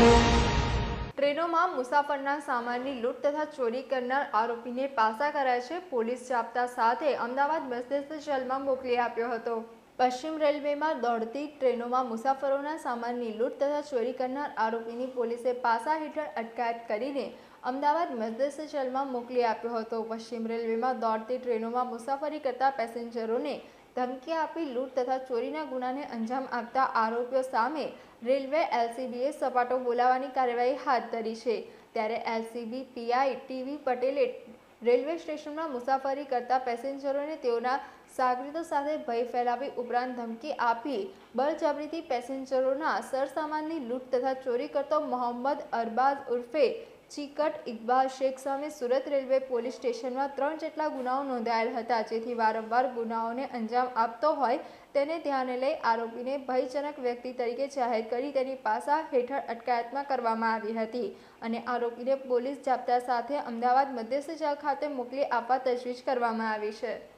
ટ્રેનોમાં મુસાફરના સામાનની લૂંટ તથા ચોરી કરનાર આરોપીને પાસા કરાય છે. પોલીસ જાપ્તા સાથે અમદાવાદ મસ્જિદ જેલમાં મોકલી આપ્યો હતો. પશ્ચિમ રેલવેમાં દોડતી ટ્રેનોમાં મુસાફરોના સામાનની લૂંટ તથા ચોરી કરનાર આરોપીની પોલીસે પાસા હેઠળ અટકાયત કરીને અમદાવાદ મસ્જિદ જેલમાં મોકલી આપ્યો હતો. પશ્ચિમ રેલવેમાં દોડતી ટ્રેનોમાં મુસાફરી કરતા પેસેન્જરોને ધમકી આપી લૂંટ તથા ચોરીના ગુનાને અંજામ આપતા આરોપીઓ સામે રેલવે એલસીબીએ સપાટો બોલાવવાની કાર્યવાહી હાથ ધરી છે. ત્યારે એલસીબી, પીઆઈ, ટીવી પટેલે રેલવે સ્ટેશનમાં મુસાફરી કરતા પેસેન્જરોને તેઓના સાગરીતો સાથે ભય ફેલાવી ઉપરાંત ધમકી આપી બળજબરીથી પેસેન્જરોના સરસામાનની લૂંટ તથા ચોરી કરતો મોહમ્મદ અરબાઝ ઉર્ફે ચીકટ, ઇકબાલ શેખ સામે સુરત રેલવે પોલીસ સ્ટેશનમાં ત્રણ જેટલા ગુનાઓ નોંધાયેલ હતા. જેથી વારંવાર ગુનાઓને અંજામ આપતો હોય તેને ધ્યાને લઈ આરોપીને ભયજનક વ્યક્તિ તરીકે જાહેર કરી તેની પાસા હેઠળ અટકાયતમાં કરવામાં આવી હતી. અને આરોપીને પોલીસ જાપ્તા સાથે અમદાવાદ મધ્યસ્થ જેલ ખાતે મોકલી આપવા તજવીજ કરવામાં આવી છે.